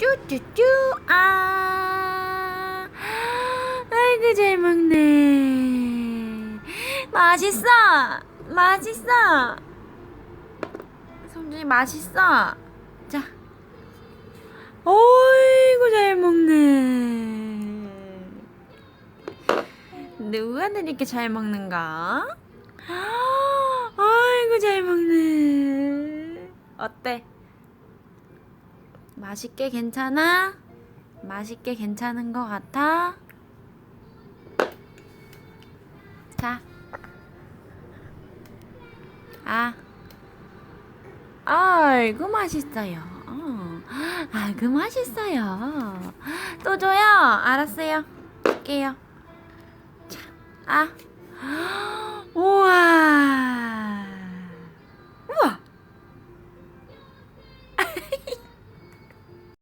쭈쭈쭈 아. 아이고 잘 먹네. 맛있어. 맛있어. 성준이 맛있어. 자. 어이구 잘 먹네. 누가들 이렇게 잘 먹는가? 아이고 잘 먹네. 어때 맛있게 괜찮아? 맛있게 괜찮은 것 같아? 자. 아. 아이고, 맛있어요. 어. 아이고, 맛있어요. 또 줘요. 알았어요. 줄게요. 자, 아.